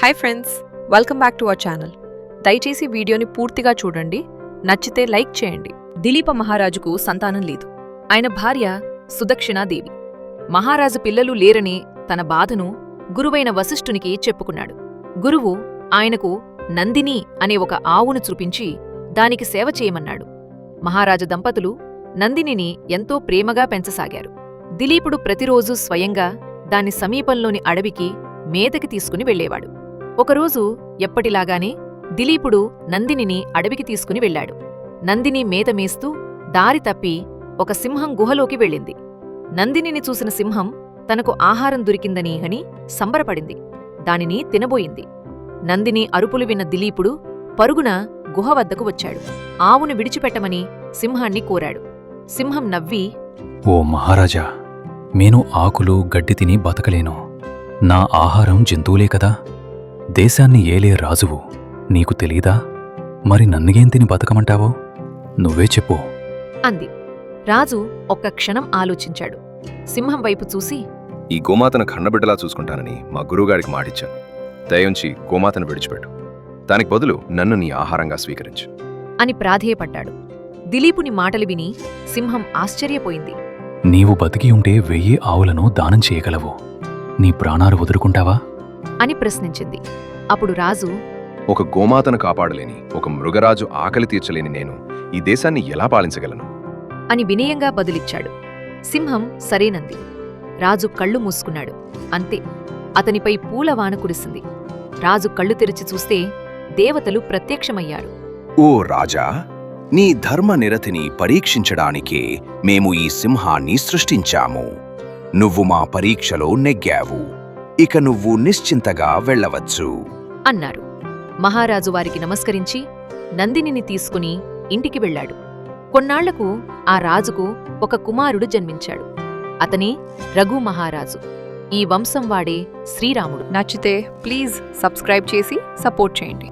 Hi friends welcome back to our channel దయచేసి వీడియోని పూర్తిగా చూడండి నచ్చితే లైక్ చేయండి. దిలీప మహారాజుకు సంతానం లేదు. ఆయన భార్య సుదక్షిణాదేవి మహారాజు పిల్లలు లేరని తన బాధను గురువైన వశిష్ఠునికి చెప్పుకున్నాడు. గురువు ఆయనకు నందిని అనే ఒక ఆవును చూపించి దానికి సేవ చేయమన్నాడు. మహారాజు దంపతులు నందినిని ఎంతో ప్రేమగా పెంచసాగారు. దిలీపుడు ప్రతిరోజూ స్వయంగా దాని సమీపంలోని అడవికి మేతకి తీసుకుని వెళ్ళేవాడు. ఒకరోజు ఎప్పటిలాగానే దిలీపుడు నందినిని అడవికి తీసుకుని వెళ్ళాడు. నందిని మేత మేస్తూ దారి తప్పి ఒక సింహం గుహలోకి వెళ్ళింది. నందినిని చూసిన సింహం తనకు ఆహారం దొరికిందని అని సంబరపడింది. దానిని తినబోయింది. నందిని అరుపులు విన్న దిలీపుడు పరుగున గుహ వద్దకు వచ్చాడు. ఆవును విడిచిపెట్టమని సింహాన్ని కోరాడు. సింహం నవ్వి ఓ మహారాజా నేను ఆకులు గడ్డి తిని బతకలేను. నా ఆహారం జంతువులే కదా? దేశాన్ని ఏలే రాజువు నీకు తెలీదా? మరి నన్నుగేం తిని బతకమంటావో? నువ్వే చెప్పు. అంది. రాజు ఒక్క క్షణం ఆలోచించాడు. సింహం వైపు చూసి ఈ గోమాతను కన్నబిడ్డలా చూసుకుంటానని మా గురువుగారికి మాటిచ్చాను. దయుంచి గోమాతను విడిచిపెట్టు. దానికి బదులు నన్ను నీ ఆహారంగా స్వీకరించు. అని ప్రాధేయపడ్డాడు. దిలీపుని మాటలు విని సింహం ఆశ్చర్యపోయింది. నీవు బతికి ఉంటే వెయ్యి ఆవులను దానం చేయగలవు. నీ ప్రాణాలు వదులుకుంటావా? అని ప్రశ్నించింది. అప్పుడు రాజు ఒక గోమాతను కాపాడలేని ఒక మృగరాజు ఆకలి తీర్చలేని నేను ఈ దేశాన్ని ఎలా పాలించగలను? అని వినయంగా బదులిచ్చాడు. సింహం సరేనంది. రాజు కళ్ళు మూసుకున్నాడు. అంతే. అతనిపై పూలవాన కురిసింది. రాజు కళ్ళు తెరిచి చూస్తే దేవతలు ప్రత్యక్షమయ్యారు. ఓ రాజా నీ ధర్మనిరతిని పరీక్షించడానికే మేము ఈ సింహాన్ని సృష్టించాము. నువ్వు మా పరీక్షలో నెగ్గావు. ఇక నువ్వు నిశ్చింతగా వెళ్ళవచ్చు. అన్నారు. మహారాజు వారికి నమస్కరించి నందినిని తీసుకుని ఇంటికి వెళ్ళాడు. కొన్నాళ్ళకు ఆ రాజుకు ఒక కుమారుడు జన్మించాడు. అతనే రఘు మహారాజు. ఈ వంశం వాడే శ్రీరాముడు. నచ్చితే ప్లీజ్ సబ్స్క్రైబ్ చేసి సపోర్ట్ చేయండి.